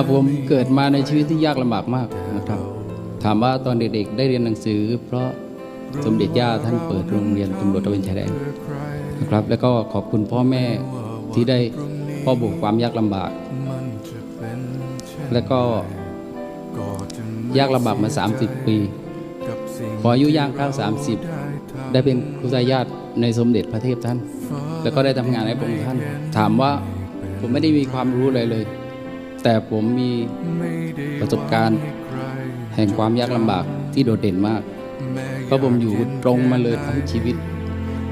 ครับผมเกิดมาในชีวิตที่ยากลำบากมากนะครับ ถามว่าตอนเด็กๆได้เรียนหนังสือ เพราะสมเด็จย่าท่านเปิดโรงเรียนตำรวจตะเวนชายแดนนะครับ แล้วก็ขอบคุณพ่อแม่ที่ได้พ่อบุกความยากลำบาก แล้วก็ยากลำบากมา 30 ปี พออายุย่างเข้า30 ได้เป็นครูทายาทในสมเด็จพระเทพท่าน แล้วก็ได้ทำงานให้พระองค์ท่าน ถามว่าผมไม่ได้มีความรู้อะไรเลย แต่ผมมีประสบการณ์แห่งความยากลำบากที่โดดเด่นมาก เพราะผมอยู่ตรงมาเลยทั้งชีวิต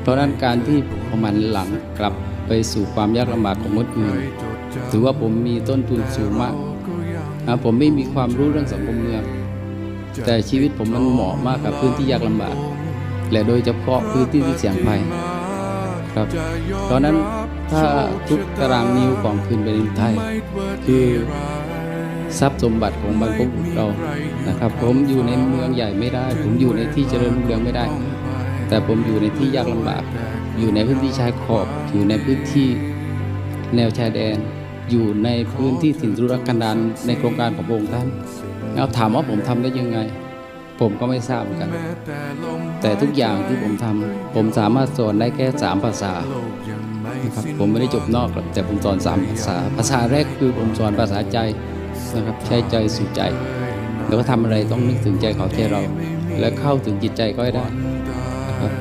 เพราะนั้นการที่ผมหันหลังกลับไปสู่ความยากลำบากของคนอื่นถือว่าผมมีต้นทุนสูงมากนะผมไม่มีความรู้เรื่องสังคมเมือง แต่ชีวิตผมมันเหมาะมากกับพื้นที่ยากลำบาก และโดยเฉพาะพื้นที่ที่เสี่ยงภัยครับ เพราะนั้น ถ้าทุกตารางนิ้วของคืนแผ่นดินไทย คือทรัพย์สมบัติของบรรพบุรุษเรานะครับ ผมอยู่ในเมืองใหญ่ไม่ได้ ผมอยู่ในที่เจริญรุ่งเรืองไม่ได้ แต่ผมอยู่ในที่ยากลำบาก อยู่ในพื้นที่ชายขอบ อยู่ในพื้นที่แนวชายแดน อยู่ในพื้นที่ถิ่นทุรกันดารในโครงการของพระองค์ท่านแล้วถามว่าผมทำได้ยังไง ผมก็ไม่ทราบเหมือนกัน แต่ทุกอย่างที่ผมทำผมสามารถสอนได้แค่สามภาษานะครับผมไม่ได้จบนอกหรอกแต่ผมสอนสามภาษา ภาษาแรกคือผมสอนภาษาใจนะครับใช้ใจสู่ใจ แล้วก็ทำอะไรต้องนึกถึงใจเขาใจเรา และเข้าถึงจิตใจก็ได้นะครับ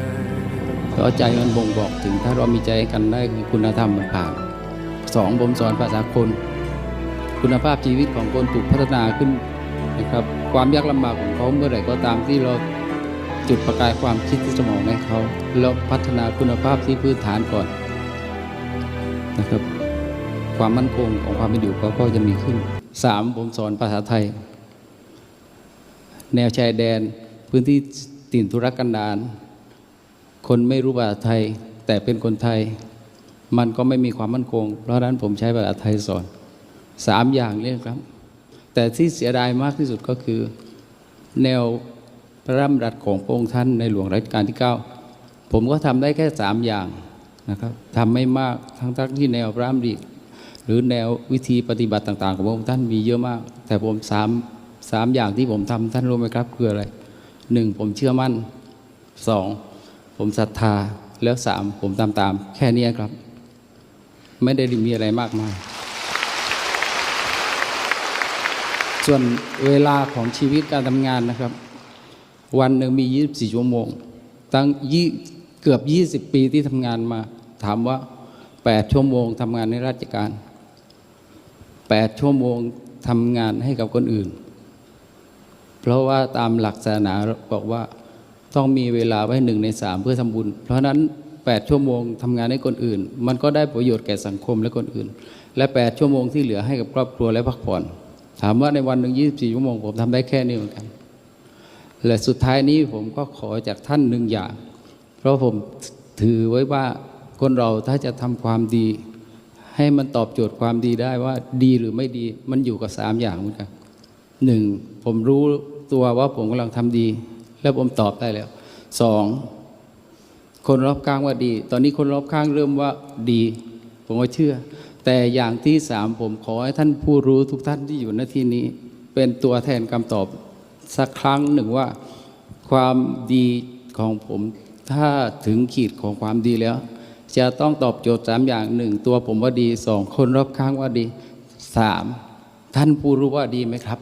เพราะใจมันบ่งบอกถึงถ้าเรามีใจกันได้คือคุณธรรมมันผ่านสองผมสอนภาษาคน คุณภาพชีวิตของคนถูกพัฒนาขึ้นนะครับ ความยากลำบากของเขาเมื่อไหร่ก็ตามที่เราจุดประกายความคิดที่สมองให้เขาแล้วพัฒนาคุณภาพที่พื้นฐานก่อนนะครับ ความมั่นคงของความเป็นอยู่เขาก็จะมีขึ้นสามผมสอนภาษาไทย แนวชายแดน พื้นที่ถิ่นธุรกันดารคนไม่รู้ภาษาไทย แต่เป็นคนไทย มันก็ไม่มีความมั่นคง เพราะฉะนั้นผมใช้ภาษาไทยสอนสามอย่างนี้ครับ แต่ที่เสียดายมากที่สุดก็คือ แนวพระราชดำรัสของพระองค์ท่านในหลวงรัชกาลที่ 9 ผมก็ทำได้แค่สามอย่างนะครับทำไม่มากทั้งทั้งที่แนวพระราชดำริหรือแนววิธีปฏิบัติต่าง ๆ ของพระองค์ท่านมีเยอะมาก แต่ผมสามสามอย่างที่ผมทำท่านรู้ไหมครับคืออะไรหนึ่งผมเชื่อมั่นสองผมศรัทธาแล้วสามผมตามตามแค่นี้ครับ ไม่ได้มีอะไรมากมาย ส่วนเวลาของชีวิตการทำงานนะครับ วันหนึ่งมี 24 ชั่วโมง ตั้งยี่เกือบ 20 ปีที่ทำงานมา ถามว่า 8 ชั่วโมงทำงานในราชการ 8 ชั่วโมงทำงานให้กับคนอื่น เพราะว่าตามหลักศาสนาบอกว่าต้องมีเวลาไว้หนึ่งในสามเพื่อทำบุญ เพราะฉะนั้น 8 ชั่วโมงทำงานให้คนอื่น มันก็ได้ประโยชน์แก่สังคมและคนอื่น และ 8 ชั่วโมงที่เหลือให้กับครอบครัวและพักผ่อน ถามว่าในวันหนึ่งยี่ส24ชั่วโมง ผมทำได้แค่นี้เหมือนกัน และสุดท้ายนี้ผมก็ขอจากท่านหนึ่งอย่าง เพราะผมถือไว้ว่าคนเราถ้าจะทำความดี ให้มันตอบโจทย์ความดีได้ว่าดีหรือไม่ดี มันอยู่กับสามอย่างเหมือนกันหนึ่งผมรู้ตัวว่าผมกำลังทำดี แล้วผมตอบได้แล้วสองคนรอบข้างว่าดี ตอนนี้คนรอบข้างเริ่มว่าดี ผมก็เชื่อ แต่อย่างที่สามผมขอให้ท่านผู้รู้ทุกท่านที่อยู่ในที่นี้ เป็นตัวแทนคำตอบสักครั้งหนึ่งว่าความดีของผมถ้าถึงขีดของความดีแล้ว จะต้องตอบโจทย์สามอย่างหนึ่งตัวผมว่าดีสองคนรอบข้างว่าดีสามท่านผู้รู้ว่าดีไหมครับ